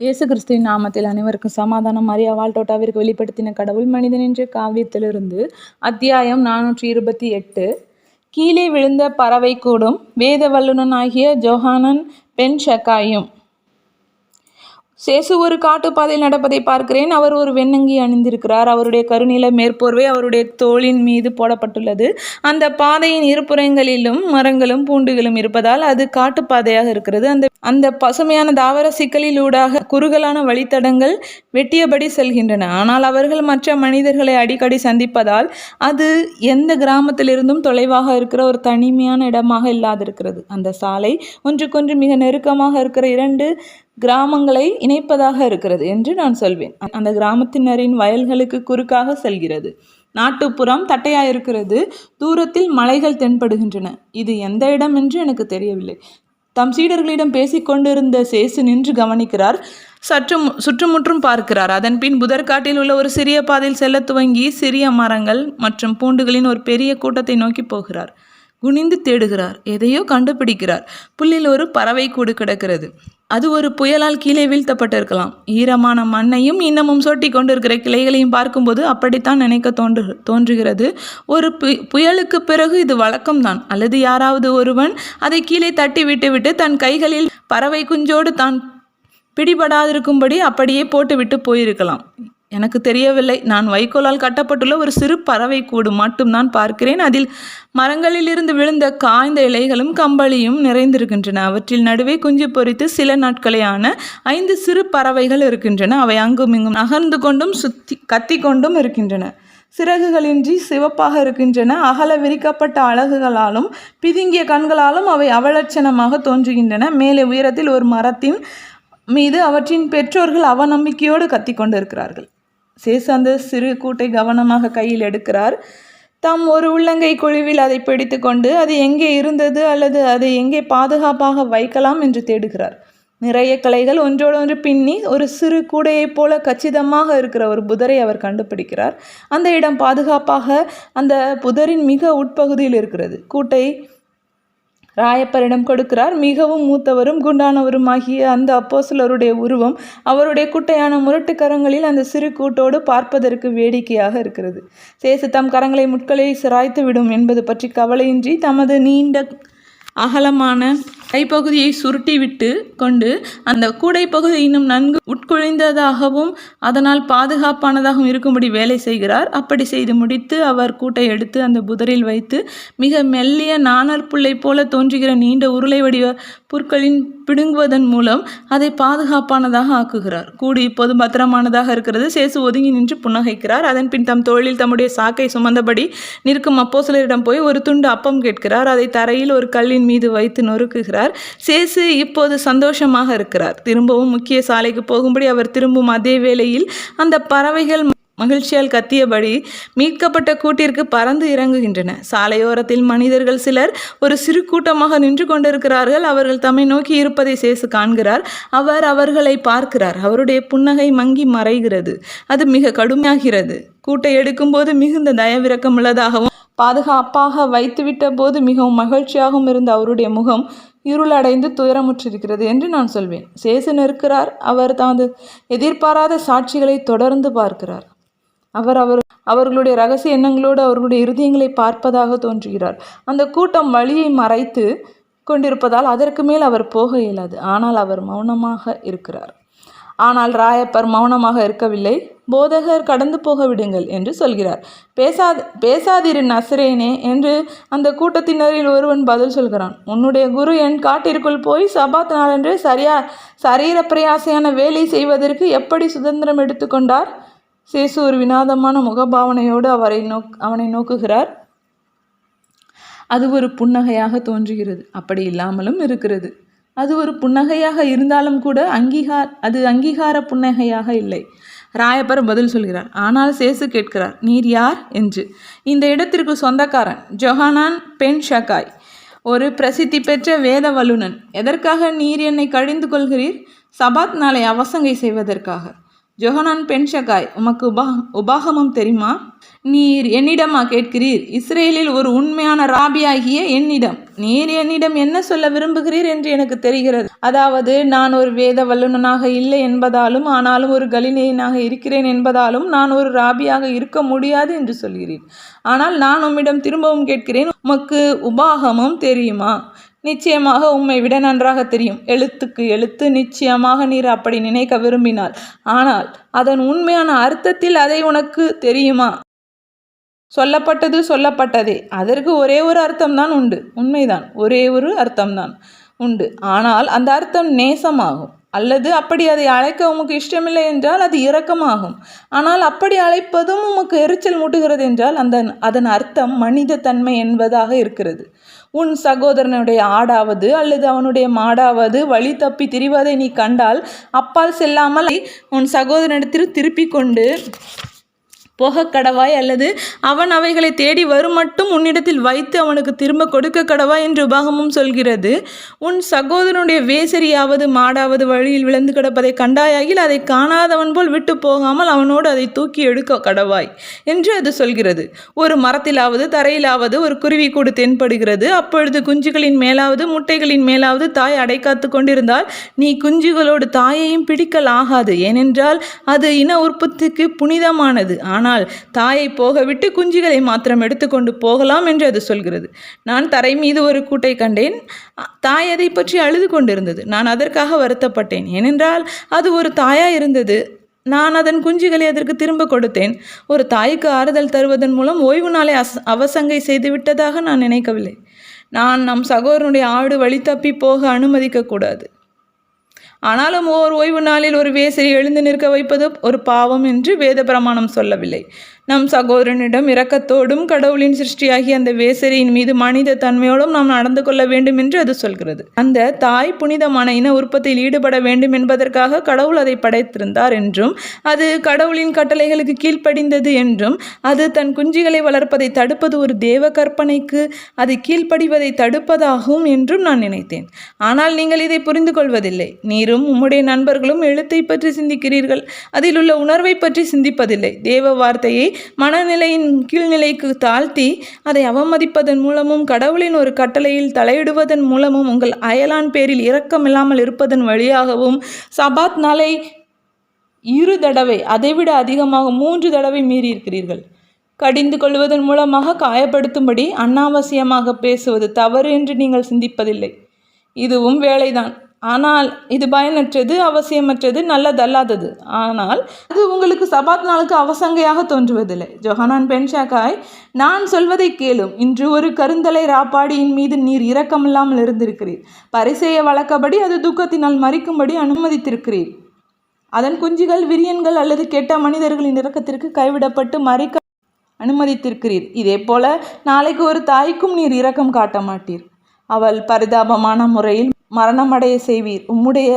இயேசு கிறிஸ்துவின் நாமத்தில் அனைவருக்கும் சமாதானம். மரியா வால்டோட்டாவிற்கு வெளிப்படுத்தின கடவுள் மனிதன் என்ற காவியத்திலிருந்து அத்தியாயம் நானூற்றி இருபத்தி எட்டு. கீழே விழுந்த பறவை கூடும் வேத வல்லுனன் ஆகிய ஜோஹானன் பென் ஷக்காயும் சேசு ஒரு காட்டுப்பாதையில் நடப்பதை பார்க்கிறேன். அவர் ஒரு வெண்ணங்கி அணிந்திருக்கிறார். அவருடைய கருநில மேற்போர்வை அவருடைய தோளின் மீது போடப்பட்டுள்ளது. அந்த பாதையின் இருபுறங்களிலும் மரங்களும் பூண்டுகளும் இருப்பதால் அது காட்டுப்பாதையாக இருக்கிறது. அந்த அந்த பசுமையான தாவர சிக்கலிலூடாக குறுகலான வழித்தடங்கள் வெட்டியபடி செல்கின்றன. ஆனால் அவர்கள் மற்ற மனிதர்களை அடிக்கடி சந்திப்பதால் அது எந்த கிராமத்திலிருந்தும் தொலைவாக இருக்கிற ஒரு தனிமையான இடமாக இல்லாதிருக்கிறது. அந்த சாலை ஒன்றுக்கொன்று மிக நெருக்கமாக இருக்கிற இரண்டு கிராமங்களை இணைப்பதாக இருக்கிறது என்று நான் சொல்வேன். அந்த கிராமத்தினரின் வயல்களுக்கு குறுக்காக செல்கிறது. நாட்டுப்புறம் தட்டையாக இருக்கிறது தூரத்தில் மலைகள் தென்படுகின்றன. இது எந்த இடம் என்று எனக்கு தெரியவில்லை. தம் சீடர்களிடம் பேசிக்கொண்டிருந்த சேசு நின்று கவனிக்கிறார். சற்று மு- சுற்றுமுற்றும் பார்க்கிறார். அதன் பின் புதர்காட்டில் உள்ள ஒரு சிறிய பாதையில் செல்ல துவங்கி சிறிய மரங்கள் மற்றும் பூண்டுகளின் ஒரு பெரிய கூட்டத்தை நோக்கி போகிறார். குனிந்து தேடுகிறார். எதையோ கண்டுபிடிக்கிறார். புல்லில் ஒரு பறவை கூடு கிடக்கிறது. அது ஒரு புயலால் கீழே வீழ்த்தப்பட்டிருக்கலாம். ஈரமான மண்ணையும் இன்னமும் சொட்டி கொண்டிருக்கிற கிளைகளையும் பார்க்கும்போது அப்படித்தான் நினைக்க தோன்று தோன்றுகிறது. ஒரு பு- புயலுக்கு பிறகு இது வழக்கம்தான். அல்லது யாராவது ஒருவன் அதை கீழே தட்டி விட்டுவிட்டு தன் கைகளில் பறவை குஞ்சோடு தான் பிடிபடாதிருக்கும்படி அப்படியே போட்டுவிட்டு போயிருக்கலாம். எனக்கு தெரியவில்லை. நான் வைக்கோலால் கட்டப்பட்டுள்ள ஒரு சிறு பறவை கூடு மட்டும்தான் பார்க்கிறேன். அதில் மரங்களிலிருந்து விழுந்த காய்ந்த இலைகளும் கம்பளியும் நிறைந்திருக்கின்றன. அவற்றில் நடுவே குஞ்சு பொரித்து சில நாட்களையான ஐந்து சிறு பறவைகள் இருக்கின்றன. அவை அங்கும் இங்கும் நகர்ந்து கொண்டும் சுத்தி கத்தி கொண்டும் இருக்கின்றன. சிறகுகளின்றி சிவப்பாக இருக்கின்றன. அகல விரிக்கப்பட்ட அலகுகளாலும் பிதுங்கிய கண்களாலும் அவை அவலட்சணமாக தோன்றுகின்றன. மேலே உயரத்தில் ஒரு மரத்தின் மீது அவற்றின் பெற்றோர்கள் அவநம்பிக்கையோடு கத்திக் சேசாந்த சிறு கூட்டை கவனமாக கையில் எடுக்கிறார். தாம் ஒரு உள்ளங்கை குழுவில் அதை பிடித்து கொண்டு அது எங்கே இருந்தது அல்லது அதை எங்கே பாதுகாப்பாக வைக்கலாம் என்று தேடுகிறார். நிறைய கலைகள் ஒன்றோடொன்று பின்னி ஒரு சிறு கூடையைப் போல கச்சிதமாக இருக்கிற ஒரு புதரை அவர் கண்டுபிடிக்கிறார். அந்த இடம் பாதுகாப்பாக அந்த புதரின் மிக உட்பகுதியில் இருக்கிறது. கூட்டை ராயப்பரிடம் கொடுக்கிறார். மிகவும் மூத்தவரும் குண்டானவரும் ஆகிய அந்த அப்போசலருடைய உருவம் அவருடைய குட்டையான முரட்டு கரங்களில் அந்த சிறு கூட்டோடு பார்ப்பதற்கு வேடிக்கையாக இருக்கிறது. சேசு தம் கரங்களை முட்களை சிராய்த்து விடும் என்பது பற்றி கவலையின்றி தமது நீண்ட அகலமான கைப்பகுதியை சுருட்டிவிட்டு கொண்டு அந்த கூடை பகுதி இன்னும் நன்கு உட்குழிந்ததாகவும் அதனால் பாதுகாப்பானதாகவும் இருக்கும்படி வேலை செய்கிறார். அப்படி செய்து முடித்து அவர் கூட்டை எடுத்து அந்த புதரில் வைத்து மிக மெல்லிய நாணற்புள்ளை போல தோன்றுகிற நீண்ட உருளை வடிவ புற்களின் பிடுங்குவதன் மூலம் அதை பாதுகாப்பானதாக ஆக்குகிறார். கூடு இப்போது பத்திரமானதாக இருக்கிறது. சேசு ஒதுங்கி நின்று புன்னகைக்கிறார். அதன் பின் தம் தோளில் தம்முடைய சாக்கை சுமந்தபடி நிற்கும் அப்போசலரிடம் போய் ஒரு துண்டு அப்பம் கேட்கிறார். அதை தரையில் ஒரு கல்லின் மீது வைத்து நொறுக்குகிறார். சேசு இப்போது சந்தோஷமாக இருக்கிறார். திரும்பவும் முக்கிய சாலைக்கு போகும் போகும்படி அவர் திரும்பும் அதே வேளையில் அந்த பறவைகள் மகிழ்ச்சியால் கத்தியபடி மீட்கப்பட்ட கூட்டிற்கு பறந்து இறங்குகின்றன. சாலையோரத்தில் மனிதர்கள் சிலர் ஒரு சிறு கூட்டமாக நின்று கொண்டிருக்கிறார்கள். அவர்கள் தம்மை நோக்கி இருப்பதை சேசு காண்கிறார். அவர் அவர்களை பார்க்கிறார். அவருடைய புன்னகை மங்கி மறைகிறது. அது மிக கடுமையாகிறது. கூட்டை எடுக்கும்போது மிகுந்த தயவிறக்கம் உள்ளதாகவும் பாதுகாப்பாக வைத்துவிட்ட போது மிகவும் மகிழ்ச்சியாகவும் இருந்த அவருடைய முகம் இருளடைந்து துயரமுற்றிருக்கிறது என்று நான் சொல்வேன். சேசன் இருக்கிறார் அவர் தமது எதிர்பாராத சாட்சிகளை தொடர்ந்து பார்க்கிறார். அவர் அவர் அவர்களுடைய ரகசிய எண்ணங்களோடு அவர்களுடைய இருதயங்களை பார்ப்பதாக தோன்றுகிறார். அந்த கூட்டம் வழியை மறைத்து கொண்டிருப்பதால் அதற்கு மேல் அவர் போக இயலாது. ஆனால் அவர் மௌனமாக இருக்கிறார். ஆனால் ராயப்பர் மௌனமாக இருக்கவில்லை. போதகர் கடந்து போக விடுங்கள் என்று சொல்கிறார். பேசாத பேசாதிரு நசரேனே என்று அந்த கூட்டத்தினரில் ஒருவன் பதில் சொல்கிறான். உன்னுடைய குரு என் காட்டிற்குள் போய் சபாத் நாளன்று சரியா சரீர பிரயாசையான வேலை செய்வதற்கு எப்படி சுதந்திரம் எடுத்துக்கொண்டார்? சேசு ஒரு வினாதமான முகபாவனையோடு அவரை நோக் அவனை நோக்குகிறார். அது ஒரு புன்னகையாக தோன்றுகிறது. அப்படி இல்லாமலும் இருக்கிறது. அது ஒரு புன்னகையாக இருந்தாலும் கூட அங்கீகார் அது அங்கீகார புன்னகையாக இல்லை. ராயப்பர் பதில் சொல்கிறார். ஆனால் சேசு கேட்கிறார் நீர் யார்? என்று. இந்த இடத்திற்கு சொந்தக்காரன் ஜொஹானான் பென் ஷகாய் ஒரு பிரசித்தி பெற்ற வேத வல்லுனன் எதற்காக நீர் என்னை கழிந்து கொள்கிறீர்? சபாத் நாளை அவசங்கை செய்வதற்காக. ஜொஹனான் பென்ஷகாய் உமக்கு உபா உபாகமம் தெரியுமா? நீர் என்னிடமா கேட்கிறீர்? இஸ்ரேலில் ஒரு உண்மையான ராபியாகிய என்னிடம். நீர் என்னிடம் என்ன சொல்ல விரும்புகிறீர் என்று எனக்கு தெரிகிறது. அதாவது நான் ஒரு வேத வல்லுனனாக இல்லை என்பதாலும் ஆனாலும் ஒரு கலிலேயனாக இருக்கிறேன் என்பதாலும் நான் ஒரு ராபியாக இருக்க முடியாது என்று சொல்கிறேன் ஆனால் நான் உம்மிடம் திரும்பவும் கேட்கிறேன் உமக்கு உபாகமும் தெரியுமா? நிச்சயமாக உம்மை விட நன்றாக தெரியும். எழுத்துக்கு எழுத்து நிச்சயமாக நீர் அப்படி நினைக்க விரும்பினால். ஆனால் அதன் உண்மையான அர்த்தத்தில் அதை உனக்கு தெரியுமா? சொல்லப்பட்டது சொல்லப்பட்டதே. அதற்கு ஒரே ஒரு அர்த்தம்தான் உண்டு. உண்மைதான். ஒரே ஒரு அர்த்தம்தான் உண்டு. ஆனால் அந்த அர்த்தம் நேசமாகும். அல்லது அப்படி அதை அழைக்க உமக்கு இஷ்டமில்லை என்றால் அது இரக்கமாகும். ஆனால் அப்படி அழைப்பதும் உமக்கு எரிச்சல் மூட்டுகிறது என்றால் அந்த அதன் அர்த்தம் மனித தன்மை என்பதாக இருக்கிறது. உன் சகோதரனுடைய ஆடாவது அல்லது அவனுடைய மாடாவது வழி தப்பி திரிவதை நீ கண்டால் அப்பால் செல்லாமல் உன் சகோதரனிடத்தில் திருப்பிக் கொண்டு போக கடவாய் அல்லது அவன் அவைகளை தேடி வரும் மட்டும் உன்னிடத்தில் வைத்து அவனுக்கு திரும்ப கொடுக்க கடவாய் என்று உபாகமும் சொல்கிறது. உன் சகோதரனுடைய வேசரியாவது மாடாவது வழியில் விழுந்து கிடப்பதை கண்டாயாகில் அதை காணாதவன் போல் விட்டு போகாமல் அவனோடு அதை தூக்கி எடுக்க கடவாய் என்று அது சொல்கிறது. ஒரு மரத்திலாவது தரையிலாவது ஒரு குருவி கூடு தென்படுகிறது. அப்பொழுது குஞ்சுகளின் மேலாவது முட்டைகளின் மேலாவது தாய் அடைக்காத்து கொண்டிருந்தால் நீ குஞ்சுகளோடு தாயையும் பிடிக்கல் ஆகாது ஏனென்றால் அது இன உற்பத்திக்கு புனிதமானது. ஆனால் தாயை போகவிட்டு குஞ்சுகளை மாத்திரம் எடுத்துக்கொண்டு போகலாம் என்று அது சொல்கிறது. நான் தரை மீது ஒரு கூட்டை கண்டேன். தாய் அதை பற்றி அழுது கொண்டிருந்தது. நான் அதற்காக வருத்தப்பட்டேன். ஏனென்றால் அது ஒரு தாயா இருந்தது. நான் அதன் குஞ்சுகளை அதற்கு திரும்ப கொடுத்தேன். ஒரு தாய்க்கு ஆறுதல் தருவதன் மூலம் ஓய்வு நாளை அஸ் அவசங்கை செய்து விட்டதாக நான் நினைக்கவில்லை. நான் நம் சகோதரனுடைய ஆடு வழி தப்பி போக அனுமதிக்கக்கூடாது ஆனாலும் ஓர் ஓய்வு நாளில் ஒரு வேசரி எழுந்து நிற்க வைப்பது ஒரு பாவம் என்று வேத பிரமாணம் சொல்லவில்லை. நம் சகோதரனிடம் இரக்கத்தோடும் கடவுளின் சிருஷ்டியாகிய அந்த வேசரியின் மீது மனித தன்மையோடும் நாம் நடந்து கொள்ள வேண்டும் என்று அது சொல்கிறது. அந்த தாய் புனிதமான இன உற்பத்தியில் ஈடுபட வேண்டும் என்பதற்காக கடவுள் அதை படைத்திருந்தார் என்றும் அது கடவுளின் கட்டளைகளுக்கு கீழ்ப்படிந்தது என்றும் அது தன் குஞ்சுகளை வளர்ப்பதை தடுப்பது ஒரு தேவ கற்பனைக்கு அது கீழ்ப்படிவதை தடுப்பதாகும் என்றும் நான் நினைத்தேன். ஆனால் நீங்கள் இதை புரிந்து கொள்வதில்லை. நீரும் உம்முடைய நண்பர்களும் எழுத்தை பற்றி சிந்திக்கிறீர்கள். அதில் உள்ள உணர்வை பற்றி சிந்திப்பதில்லை. தேவ வார்த்தையை மனநிலையின் கீழ்நிலைக்கு தாழ்த்தி அதை அவமதிப்பதன் மூலமும் கடவுளின் ஒரு கட்டளையில் தலையிடுவதன் மூலமும் உங்கள் அயலான் பேரில் இரக்கமில்லாமல் இருப்பதன் வழியாகவும் சபாத் நாளை இரு தடவை அதைவிட அதிகமாக மூன்று தடவை மீறியிருக்கிறீர்கள். கடிந்து கொள்வதன் மூலமாக காயப்படுத்தும்படி அனாவசியமாக பேசுவது தவறு என்று நீங்கள் சிந்திப்பதில்லை. இதுவும் வேலைதான். ஆனால் இது பயனற்றது அவசியமற்றது நல்லதல்லாதது. ஆனால் அது உங்களுக்கு சபாத் நாளுக்கு அவசங்கையாக தோன்றுவதில்லை. ஜொஹனான் பென்ஷாக்காய் நான் சொல்வதை கேளும். இன்று ஒரு கருந்தலை ராப்பாடியின் மீது நீர் இரக்கமில்லாமல் இருந்திருக்கிறீர். பரிசெய வழக்கப்படி அது துக்கத்தினால் மறிக்கும்படி அனுமதித்திருக்கிறீர். அதன் குஞ்சுகள் விரியன்கள் அல்லது கெட்ட மனிதர்களின் இரக்கத்திற்கு கைவிடப்பட்டு மறிக்க அனுமதித்திருக்கிறீர். இதே போல நாளைக்கு ஒரு தாய்க்கும் நீர் இரக்கம் காட்ட மாட்டீர். அவள் பரிதாபமான முறையில் மரணமடைய செய்வீர். உம்முடைய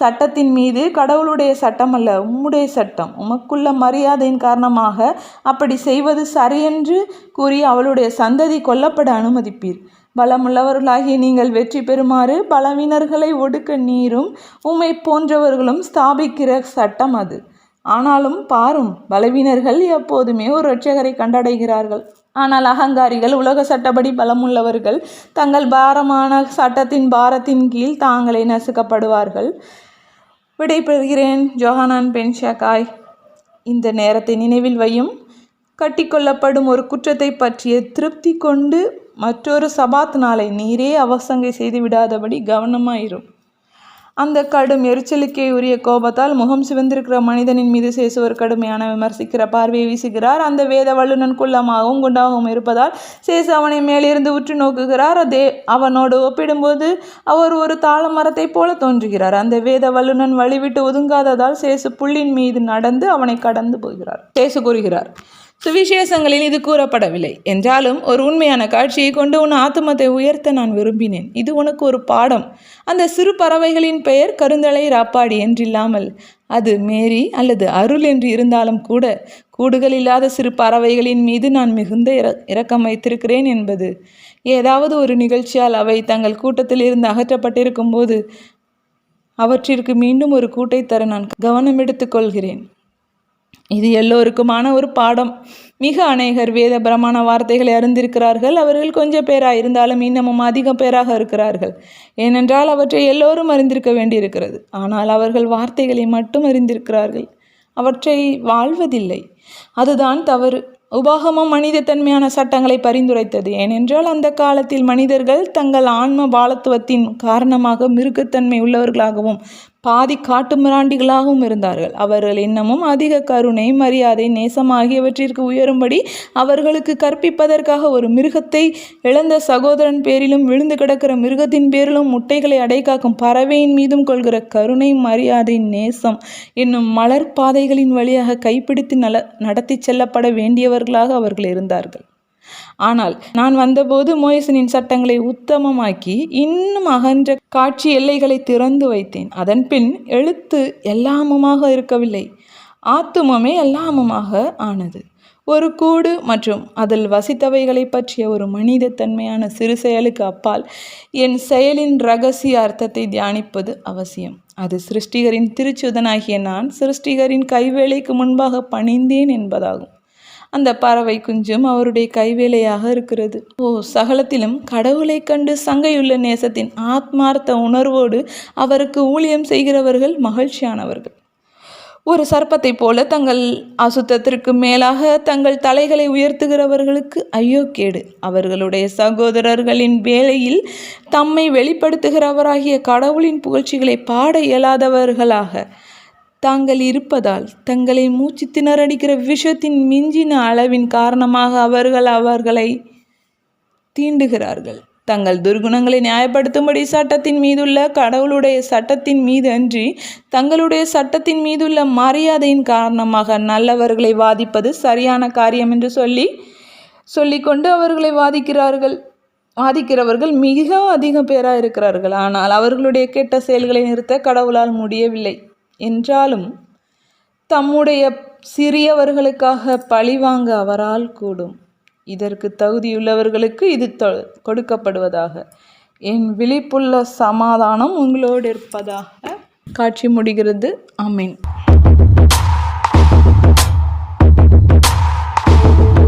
சட்டத்தின் மீது கடவுளுடைய சட்டம் அல்ல உம்முடைய சட்டம். உமக்குள்ள மரியாதையின் காரணமாக அப்படி செய்வது சரியென்று கூறி அவளுடைய சந்ததி கொல்லப்பட அனுமதிப்பீர். பலமுள்ளவர்களாகிய நீங்கள் வெற்றி பெறுமாறு பலவீனர்களை ஒடுக்க நீரும் உம்மை போன்றவர்களும் ஸ்தாபிக்கிற சட்டம் அது. ஆனாலும் பாரும் பலவீனர்கள் எப்போதுமே ஒரு இரட்சகரை கண்டடைகிறார்கள். ஆனால் அகங்காரிகள் உலக சட்டப்படி பலமுள்ளவர்கள் தங்கள் பாரமான சட்டத்தின் பாரத்தின் கீழ் தாங்களே நசுக்கப்படுவார்கள். விடைபெறுகிறேன் ஜோஹானான் பென்ஷாக்காய். இந்த நேரத்தை நினைவில் வையும். கட்டிக்கொள்ளப்படும் ஒரு குற்றத்தை பற்றிய திருப்தி கொண்டு மற்றொரு சபாத் நாளை நீரே அவசங்கை செய்து விடாதபடி கவனமாயிரும். அந்த கடும் எரிச்சலுக்கே உரிய கோபத்தால் முகம் சிவந்திருக்கிற மனிதனின் மீது சேசுவர் கடுமையான விமர்சிக்கிற பார்வையை வீசுகிறார். அந்த வேத வல்லுநன் குள்ளமாகவும் குண்டாகவும் இருப்பதால் சேசு அவனை மேலிருந்து உற்று நோக்குகிறார். அதே அவனோடு ஒப்பிடும்போது அவர் ஒரு தாழ மரத்தைப் போல தோன்றுகிறார். அந்த வேத வல்லுநன் வழிவிட்டு ஒதுங்காததால் சேசு புள்ளின் மீது நடந்து அவனை கடந்து போகிறார். சேசு கூறுகிறார் சுவிசேஷங்களில் இது கூறப்படவில்லை. என்றாலும் ஒரு உண்மையான காட்சியை கொண்டு உன் ஆத்துமத்தை உயர்த்த நான் விரும்பினேன். இது உனக்கு ஒரு பாடம். அந்த சிறு பறவைகளின் பெயர் கருந்தலை ராப்பாடி என்றில்லாமல் அது மேரி அல்லது அருள் என்று இருந்தாலும் கூட கூடுகள் இல்லாத சிறு பறவைகளின் மீது நான் மிகுந்த இர இரக்கம் வைத்திருக்கிறேன் என்பது. ஏதாவது ஒரு நிகழ்ச்சியால் அவை தங்கள் கூட்டத்தில் இருந்து அகற்றப்பட்டிருக்கும் போது அவற்றிற்கு மீண்டும் ஒரு கூட்டை தர நான் கவனம் எடுத்துக்கொள்கிறேன் இது எல்லோருக்குமான ஒரு பாடம். மிக அநேகர் வேத பிரமாண வார்த்தைகளை அறிந்திருக்கிறார்கள். அவர்கள் கொஞ்சம் பேராக இருந்தாலும் இன்னமும் அதிக பேராக இருக்கிறார்கள். ஏனென்றால் அவற்றை எல்லோரும் அறிந்திருக்க வேண்டியிருக்கிறது. ஆனால் அவர்கள் வார்த்தைகளை மட்டும் அறிந்திருக்கிறார்கள். அவற்றை வாழ்வதில்லை. அதுதான் தவறு. உபாகமம் மனிதத்தன்மையான சட்டங்களை பரிந்துரைத்தது. ஏனென்றால் அந்த காலத்தில் மனிதர்கள் தங்கள் ஆன்ம பாலத்துவத்தின் காரணமாக மிருகத்தன்மை உள்ளவர்களாகவும் பாதி காட்டு மிராண்டிகளாகவும் இருந்தார்கள். அவர்கள் இன்னமும் அதிக கருணை மரியாதை நேசம் ஆகியவற்றிற்கு உயரும்படி அவர்களுக்கு கற்பிப்பதற்காக ஒரு மிருகத்தை இழந்த சகோதரன் பேரிலும் விழுந்து கிடக்கிற மிருகத்தின் பேரிலும் முட்டைகளை அடைகாக்கும் பறவையின் மீதும் கொள்கிற கருணை மரியாதை நேசம் என்னும் மலர் பாதைகளின் வழியாக கைப்பிடித்து நல நடத்தி செல்லப்பட வேண்டியவர்களாக அவர்கள் இருந்தார்கள். ஆனால் நான் வந்தபோது மோயசனின் சட்டங்களை உத்தமமாக்கி இன்னும் அகன்ற காட்சி எல்லைகளை திறந்து வைத்தேன். அதன் பின் எழுத்து எல்லாமுமாக இருக்கவில்லை. ஆத்துமமே எல்லாமுமாக ஆனது. ஒரு கூடு மற்றும் அதில் வசித்தவைகளை பற்றிய ஒரு மனிதத்தன்மையான சிறு செயலுக்கு அப்பால் என் செயலின் ரகசிய அர்த்தத்தை தியானிப்பது அவசியம். அது சிருஷ்டிகரின் திருச்சுதனாகிய நான் சிருஷ்டிகரின் கைவேலைக்கு முன்பாக பணிந்தேன் என்பதாகும். அந்த பறவை குஞ்சும் அவருடைய கைவேலையாக இருக்கிறது. ஓ சகலத்திலும் கடவுளை கண்டு சங்கையுள்ள நேசத்தின் ஆத்மார்த்த உணர்வோடு அவருக்கு ஊழியம் செய்கிறவர்கள் மகிழ்ச்சியானவர்கள். ஒரு சர்ப்பத்தை போல தங்கள் அசுத்தத்திற்கு மேலாக தங்கள் தலைகளை உயர்த்துகிறவர்களுக்கு ஐயோ கேடு. அவர்களுடைய சகோதரர்களின் வேலையில் தம்மை வெளிப்படுத்துகிறவராகிய கடவுளின் புகழ்ச்சிகளை பாட இயலாதவர்களாக தாங்கள் இருப்பதால் தங்களை மூச்சு திணறடிக்கிற விஷத்தின் மிஞ்சின அளவின் காரணமாக அவர்கள் அவர்களை தீண்டுகிறார்கள். தங்கள் துர்குணங்களை நியாயப்படுத்தும்படி சட்டத்தின் மீதுள்ள கடவுளுடைய சட்டத்தின் மீது அன்றி தங்களுடைய சட்டத்தின் மீதுள்ள மரியாதையின் காரணமாக நல்லவர்களை வாதிப்பது சரியான காரியம் என்று சொல்லி சொல்லிக்கொண்டு அவர்களை வாதிக்கிறார்கள். வாதிக்கிறவர்கள் மிக அதிக பேராக இருக்கிறார்கள். ஆனால் அவர்களுடைய கெட்ட செயல்களை நிறுத்த கடவுளால் முடியவில்லை. என்றாலும் தம்முடைய சிறியவர்களுக்காக பழிவாங்க அவரால் கூடும். இதற்கு தகுதியுள்ளவர்களுக்கு இது தொ கொடுக்கப்படுவதாக. என் விழிப்புள்ள சமாதானம் உங்களோடு இருப்பதாக காட்சி முடிகிறது. அமீன்